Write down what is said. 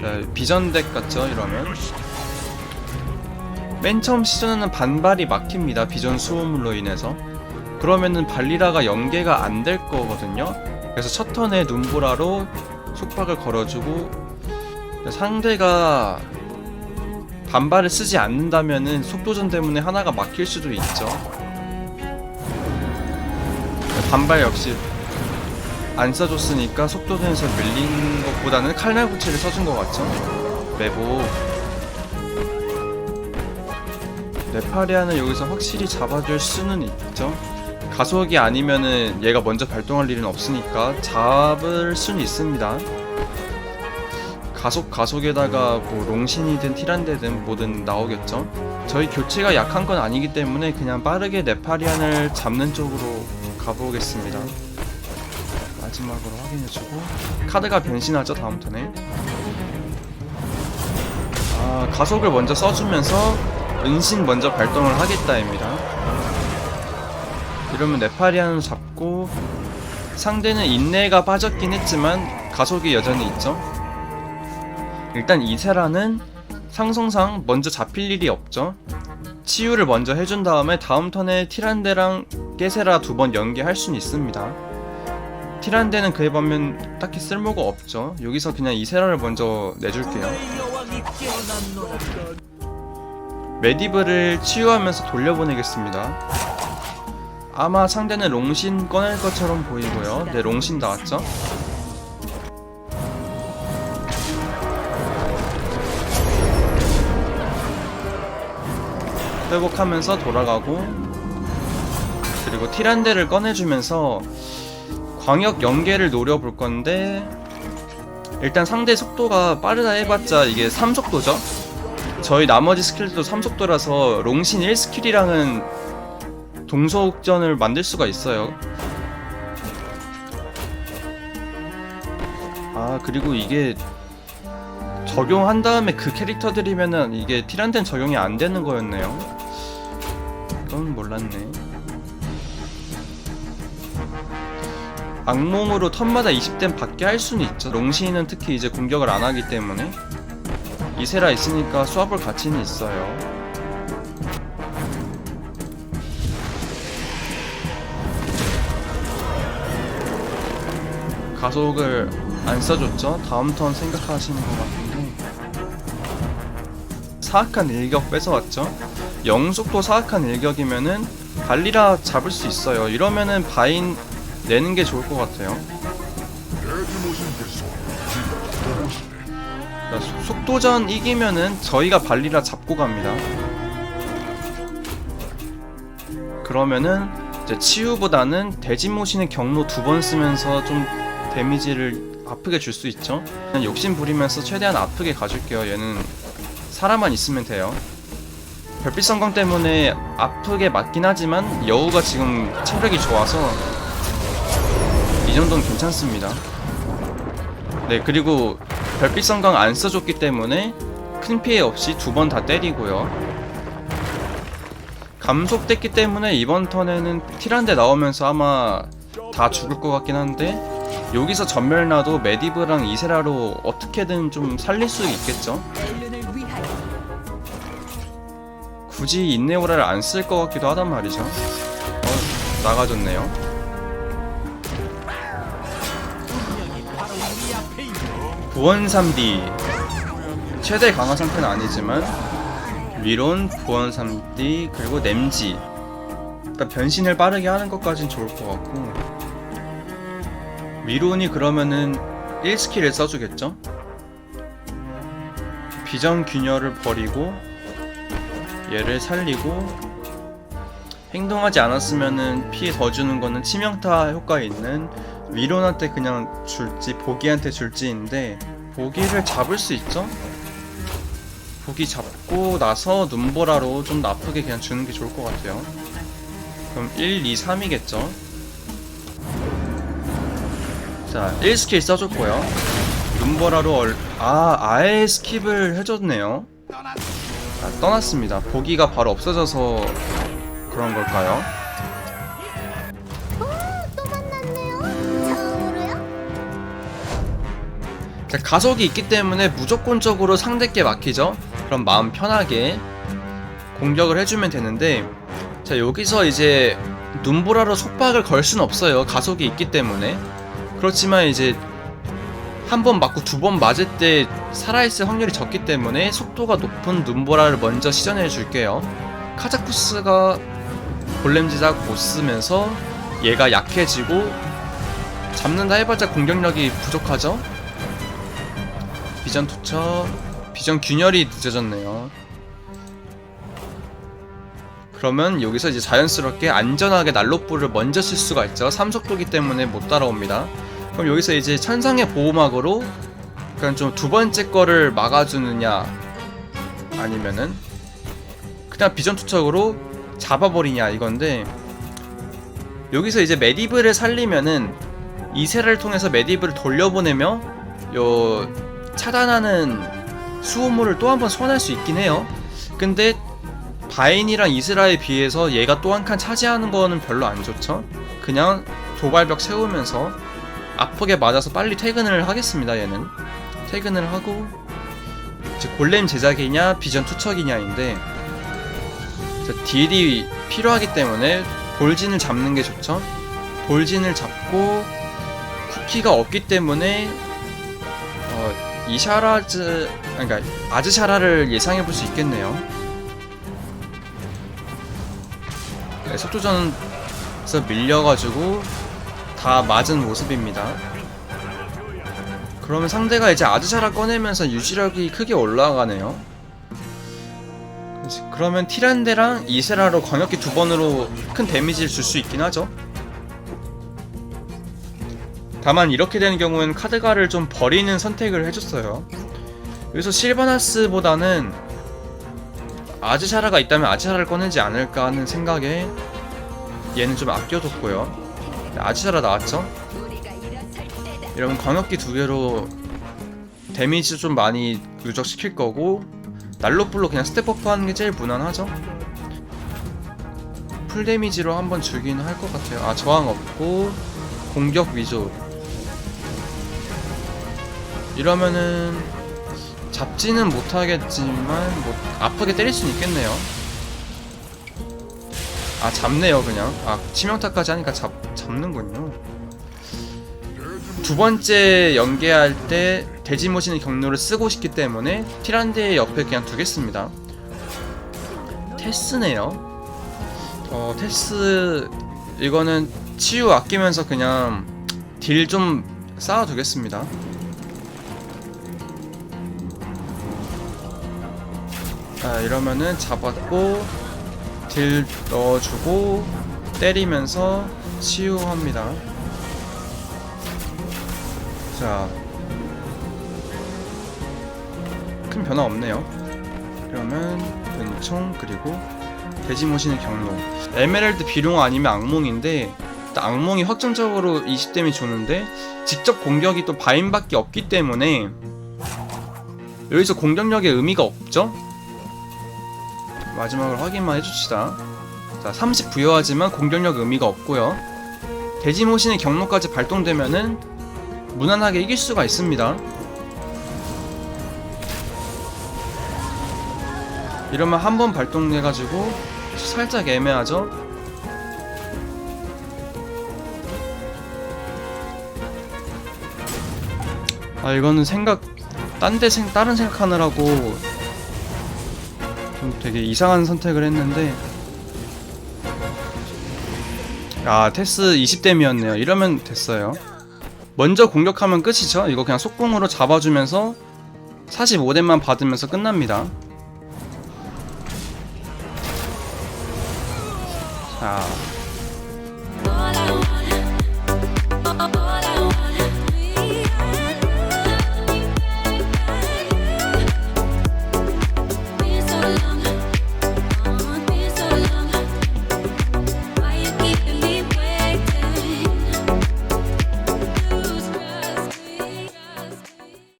자, 비전덱 같죠 이러면? 맨 처음 시전에는 반발이 막힙니다 비전 수호물로 인해서. 그러면은 발리라가 연계가 안 될 거거든요. 그래서 첫 턴에 눈보라로 속박을 걸어주고 상대가 반발을 쓰지 않는다면은 속도전 때문에 하나가 막힐 수도 있죠. 반발 역시 안 써줬으니까 속도전에서 밀린 것보다는 칼날구치를 써준 것 같죠? 매보 네파리아는 여기서 확실히 잡아줄 수는 있죠. 가속이 아니면은 얘가 먼저 발동할 일은 없으니까 잡을 수는 있습니다. 가속 가속에다가 뭐 롱신이든 티란데든 뭐든 나오겠죠. 저희 교체가 약한 건 아니기 때문에 그냥 빠르게 네파리안을 잡는 쪽으로 가보겠습니다 마지막으로 확인해주고 카드가 변신하죠 다음 턴에. 아 가속을 먼저 써주면서 은신 먼저 발동을 하겠다입니다 이러면 네파리안을 잡고 상대는 인내가 빠졌긴 했지만 가속이 여전히 있죠. 일단 이세라는 상성상 먼저 잡힐 일이 없죠. 치유를 먼저 해준 다음에 다음 턴에 티란데랑 깨세라 두 번 연계할 수는 있습니다 티란데는 그에 반면 딱히 쓸모가 없죠. 여기서 그냥 이세라를 먼저 내줄게요. 메디브를 치유하면서 돌려보내겠습니다. 아마 상대는 롱신 꺼낼 것처럼 보이고요. 네, 롱신 나왔죠? 회복하면서 돌아가고 그리고 티란데를 꺼내주면서 광역 연계를 노려볼 건데 일단 상대 속도가 빠르다 해봤자 이게 3속도죠? 저희 나머지 스킬도 3속도라서 롱신 1스킬이랑은 동속전을 만들 수가 있어요. 아 그리고 이게 적용한 다음에 그 캐릭터들이면은 이게 티란덴 적용이 안 되는 거였네요. 그건 몰랐네 악몽으로 턴마다 20댐 받게 할 수는 있죠. 롱시는 특히 이제 공격을 안 하기 때문에 이세라 있으니까 수압을 가치는 있어요. 가속을 안 써줬죠? 다음 턴 생각하시는 것 같은데 사악한 일격 뺏어왔죠? 영속도 사악한 일격이면은 발리라 잡을 수 있어요. 이러면은 바인 내는 게 좋을 것 같아요. 자, 속- 속도전 이기면은 저희가 발리라 잡고 갑니다. 그러면은 이제 치유보다는 대지모신의 경로 두 번 쓰면서 좀 데미지를 아프게 줄 수 있죠. 그냥 욕심 부리면서 최대한 아프게 가줄게요. 얘는 살아만 있으면 돼요. 별빛 성광 때문에 아프게 맞긴 하지만 여우가 지금 체력이 좋아서 이 정도는 괜찮습니다. 네, 그리고 별빛 성광 안 써줬기 때문에 큰 피해 없이 두 번 다 때리고요. 감속됐기 때문에 이번 턴에는 티란데 나오면서 아마 다 죽을 것 같긴 한데 여기서 전멸 나도 메디브랑 이세라로 어떻게든 좀 살릴 수 있겠죠? 굳이 인네오라를 안 쓸 것 같기도 하단 말이죠. 어, 나가졌네요. 부원 3D 최대 강화 상태는 아니지만 위론, 부원 3D 그리고 냄지. 그러니까 변신을 빠르게 하는 것까진 좋을 것 같고. 위론이 그러면은 1스킬을 써주겠죠? 비전 균열을 버리고 얘를 살리고 행동하지 않았으면은 피해 더 주는 거는 치명타 효과 있는 위론한테 그냥 줄지 보기한테 줄지인데 보기를 잡을 수 있죠? 보기 잡고 나서 눈보라로 좀 나쁘게 그냥 주는 게 좋을 것 같아요. 그럼 1, 2, 3이겠죠? 자, 1스킬 써줬고요. 눈보라로 얼... 아, 아예 스킵을 해줬네요. 아, 떠났습니다. 보기가 바로 없어져서 그런 걸까요? 가속이 있기 때문에 무조건적으로 상대께 막히죠. 그럼 마음 편하게 공격을 해주면 되는데 자 여기서 이제 눈보라로 속박을 걸 수는 없어요. 가속이 있기 때문에 그렇지만 이제 한 번 맞고 두 번 맞을 때 살아있을 확률이 적기 때문에 속도가 높은 눈보라를 먼저 시전해 줄게요. 카자쿠스가 골렘지작 못 쓰면서 얘가 약해지고 잡는다 해봤자 공격력이 부족하죠? 비전 투처 비전 균열이 늦어졌네요. 그러면 여기서 이제 자연스럽게 안전하게 난로불을 먼저 쓸 수가 있죠. 3속도기 때문에 못 따라옵니다. 그럼 여기서 이제 천상의 보호막으로 그냥 좀두 번째 거를 막아주느냐 아니면은 그냥 비전 투척으로 잡아버리냐 이건데 여기서 이제 메디브를 살리면은 이세라를 통해서 메디브를 돌려보내며 요 차단하는 수호물을 또 한 번 소환할 수 있긴 해요. 근데 바인이랑 이스라에 비해서 얘가 또 한 칸 차지하는 거는 별로 안 좋죠. 그냥 도발벽 세우면서 아프게 맞아서 빨리 퇴근을 하겠습니다. 얘는 퇴근을 하고 이제 골렘 제작이냐 비전 투척이냐인데 자, 딜이 필요하기 때문에 볼진을 잡는 게 좋죠. 볼진을 잡고 쿠키가 없기 때문에 어, 이샤라즈 그러니까 아즈샤라를 예상해 볼 수 있겠네요. 네, 속도전에서 밀려가지고 다 맞은 모습입니다. 그러면 상대가 이제 아즈샤라 꺼내면서 유지력이 크게 올라가네요. 그러면 티란데랑 이세라로 광역기 두 번으로 큰 데미지를 줄 수 있긴 하죠. 다만 이렇게 되는 경우에는 카드가를 좀 버리는 선택을 해줬어요. 여기서 실바나스보다는 아즈샤라가 있다면 아즈샤라를 꺼내지 않을까 하는 생각에 얘는 좀 아껴뒀고요. 아즈샤라 나왔죠? 이러면 광역기 두 개로 데미지 좀 많이 누적시킬 거고 날로불로 그냥 스텝업 하는 게 제일 무난하죠? 풀 데미지로 한번 주기는 할 것 같아요. 아 저항 없고 공격 위주 이러면은 잡지는 못하겠지만 뭐 아프게 때릴 수는 있겠네요. 아 잡네요 그냥. 아 치명타까지 하니까 잡 잡는군요. 두 번째 연계할 때 모시는 경로를 쓰고 싶기 때문에 티란데 옆에 그냥 두겠습니다. 테스네요. 어 테스 이거는 치유 아끼면서 그냥 딜 좀 쌓아두겠습니다. 자 이러면은 잡았고 딜 넣어주고 때리면서 치유합니다. 자, 큰 변화 없네요. 그러면 은총 그리고 돼지 모시는 경로. 에메랄드 비룡 아니면 악몽인데 악몽이 확정적으로 20데미 주는데 직접 공격이 또 바인밖에 없기 때문에 여기서 공격력의 의미가 없죠? 마지막으로 확인만 해줍시다. 자, 30 부여하지만 공격력 의미가 없고요. 돼지 모신의 경로까지 발동되면은 무난하게 이길 수가 있습니다. 이러면 한 번 발동해가지고 살짝 애매하죠? 아 이거는 생각 딴데 생 다른 생각하느라고 좀 되게 이상한 선택을 했는데. 아 테스 20댐이었네요. 이러면 됐어요. 먼저 공격하면 끝이죠. 이거 그냥 속공으로 잡아주면서 45댐만 받으면서 끝납니다